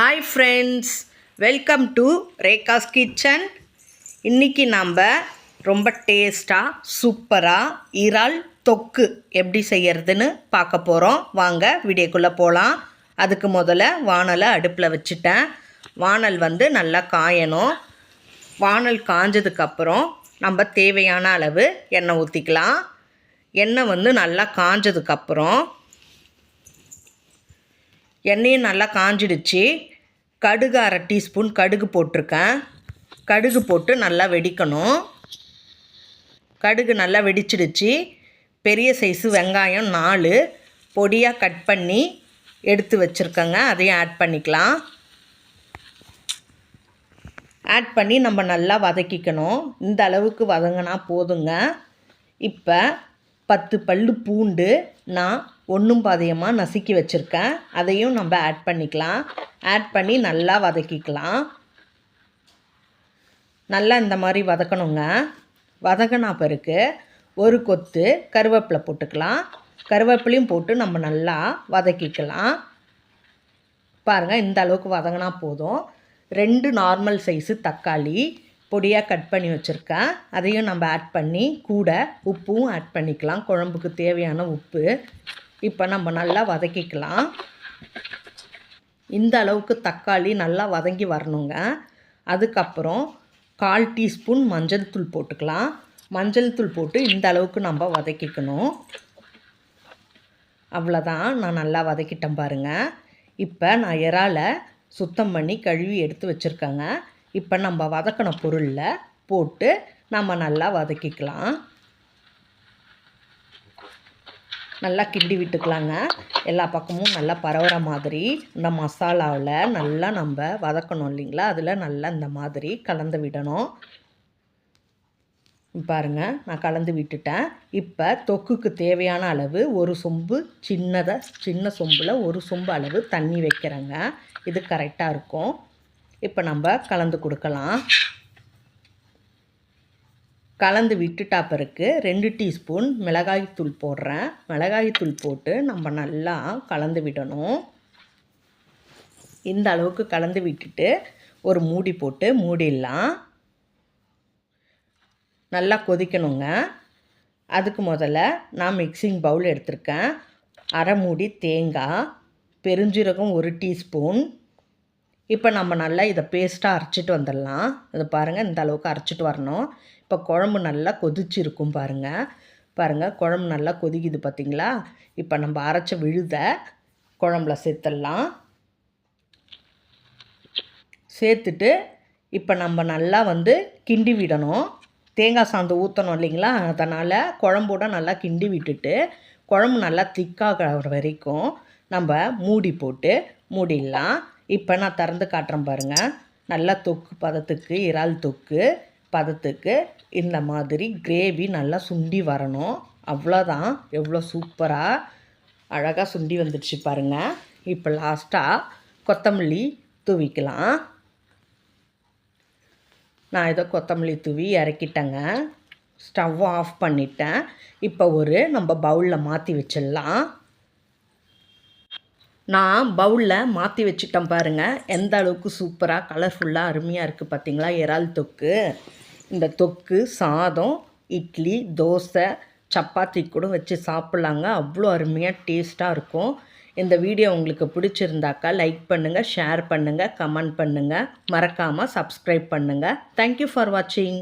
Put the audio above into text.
Hi friends welcome to Rekha's kitchen இன்றைக்கி நாம் ரொம்ப டேஸ்ட்டாக சூப்பராக இறால் தொக்கு எப்படி செய்யறதுன்னு பார்க்க போகிறோம் வாங்க வீடியோக்குள்ளே போகலாம் அதுக்கு முதல்ல வானலை அடுப்பில் வச்சுட்டேன். வானல் வந்து நல்லா காயணும். வானல் காஞ்சதுக்கப்புறம் நம்ம தேவையான அளவு எண்ணெய் ஊற்றிக்கலாம் எண்ணெய் வந்து நல்லா காஞ்சதுக்கப்புறம் எண்ணெயும் நல்லா காஞ்சிடுச்சு. கடுகு அரை டீஸ்பூன் கடுகு போட்டிருக்கேன். கடுகு போட்டு நல்லா வெடிக்கணும். கடுகு நல்லா வெடிச்சிடுச்சு. பெரிய சைஸு வெங்காயம் நாலு. பொடியாக கட் பண்ணி எடுத்து வச்சுருக்கேங்க. அதையும் ஆட் பண்ணிக்கலாம். ஆட் பண்ணி நம்ம நல்லா வதக்கிக்கணும். இந்த அளவுக்கு வதங்கினா போதுங்க. இப்போ பத்து பல் பூண்டு நான் ஒன்றும் பாதையமாக நசுக்கி வச்சுருக்கேன். அதையும் நம்ம ஆட் பண்ணிக்கலாம். ஆட் பண்ணி நல்லா வதக்கிக்கலாம். நல்லா இந்த மாதிரி வதக்கணுங்க. வதக்கினா பிறகு ஒரு கொத்து கருவேப்பிலை போட்டுக்கலாம். கருவேப்பிலையும் போட்டு நம்ம நல்லா வதக்கிக்கலாம். பாருங்கள் இந்த அளவுக்கு வதங்கினா போதும். ரெண்டு நார்மல் சைஸு தக்காளி பொடியாக கட் பண்ணி வச்சுருக்கேன். அதையும் நம்ம ஆட் பண்ணி கூட உப்பும் ஆட் பண்ணிக்கலாம். குழம்புக்கு தேவையான உப்பு. இப்போ நம்ம நல்லா வதக்கிக்கலாம். இந்த அளவுக்கு தக்காளி நல்லா வதங்கி வரணுங்க. அதுக்கப்புறம் கால் டீஸ்பூன் மஞ்சள் தூள் போட்டுக்கலாம். மஞ்சள் தூள் போட்டு இந்த அளவுக்கு நம்ம வதக்கிக்கணும். அவ்வளோதான் நான் நல்லா வதக்கிட்டேன் பாருங்கள் இப்போ நான் இறாலை சுத்தம் பண்ணி கழுவி எடுத்து வச்சுருக்கேங்க. இப்போ நம்ம வதக்கின பொருளில் போட்டு நம்ம நல்லா வதக்கிக்கலாம். நல்லா கிண்டி விட்டுக்கலாங்க. எல்லா பக்கமும் நல்லா பரவுற மாதிரி இந்த மசாலாவில் நல்லா நம்ம வதக்கணும் இல்லைங்களா? அதில் நல்லா இந்த மாதிரி கலந்து விடணும். பாருங்க நான் கலந்து விட்டுட்டேன். இப்போ தொக்குக்கு தேவையான அளவு ஒரு சொம்பு சின்னதாக சின்ன சொம்பில் ஒரு சொம்பு அளவு தண்ணி வைக்கிறேங்க. இது கரெக்டாக இருக்கும். இப்போ நம்ம கலந்து கொடுக்கலாம். கலந்து விட்டுட்டா பிறகு ரெண்டு டீஸ்பூன் மிளகாய்த்தூள் போடுறேன். மிளகாய்த்தூள் போட்டு நம்ம நல்லா கலந்து விடணும். இந்த அளவுக்கு கலந்து விட்டுட்டு ஒரு மூடி போட்டு மூடிடலாம். நல்லா கொதிக்கணுங்க. அதுக்கு முதல்ல நான் மிக்சிங் பவுல் எடுத்திருக்கேன். அரை மூடி தேங்காய் பெருஞ்சீரகம் ஒரு டீஸ்பூன் இப்போ நம்ம நல்லா இதை பேஸ்ட்டாக அரைச்சிட்டு வந்துடலாம். இது பாருங்கள் இந்த அளவுக்கு அரைச்சிட்டு வரணும். இப்போ குழம்பு நல்லா கொதிச்சிருக்கும் பாருங்கள் பாருங்கள் குழம்பு நல்லா கொதிக்குது பார்த்திங்களா? இப்போ நம்ம அரைச்ச விழுத குழம்புல சேர்த்துடலாம். சேர்த்துட்டு இப்போ நம்ம நல்லா வந்து கிண்டி விடணும். தேங்காய் சாந்து ஊற்றணும் இல்லைங்களா? அதனால் குழம்போட நல்லா கிண்டி விட்டுட்டு குழம்பு நல்லா திக்காகிற வரைக்கும் நம்ம மூடி போட்டு மூடிடலாம். இப்போ நான் திறந்து காட்டுறேன் பாருங்கள் நல்லா தொக்கு பதத்துக்கு இறால் தொக்கு பதத்துக்கு இந்த மாதிரி கிரேவி நல்லா சுண்டி வரணும். அவ்வளோதான் எவ்வளோ சூப்பராக அழகாக சுண்டி வந்துடுச்சு பாருங்கள் இப்போ லாஸ்ட்டாக கொத்தமல்லி தூவிக்கலாம். நான் ஏதோ கொத்தமல்லி தூவி இறக்கிட்டேங்க. ஸ்டவ் ஆஃப் பண்ணிட்டேன். இப்போ ஒரு நம்ம பவுலில் மாற்றி வச்சிடலாம். நான் பவுலில் மாற்றி வச்சுட்டேன் பாருங்கள் எந்த அளவுக்கு சூப்பராக கலர்ஃபுல்லாக அருமையாக இருக்குது பார்த்தீங்களா இறால் தொக்கு. இந்த தொக்கு சாதம் இட்லி தோசை சப்பாத்தி கூட வச்சு சாப்பிட்லாங்க. அவ்வளோ அருமையாக டேஸ்ட்டாக இருக்கும். இந்த வீடியோ உங்களுக்கு பிடிச்சிருந்தாக்கா லைக் பண்ணுங்கள் ஷேர் பண்ணுங்கள் கமெண்ட் பண்ணுங்கள் மறக்காமல் சப்ஸ்கிரைப் பண்ணுங்கள் தேங்க்யூ ஃபார் வாட்சிங்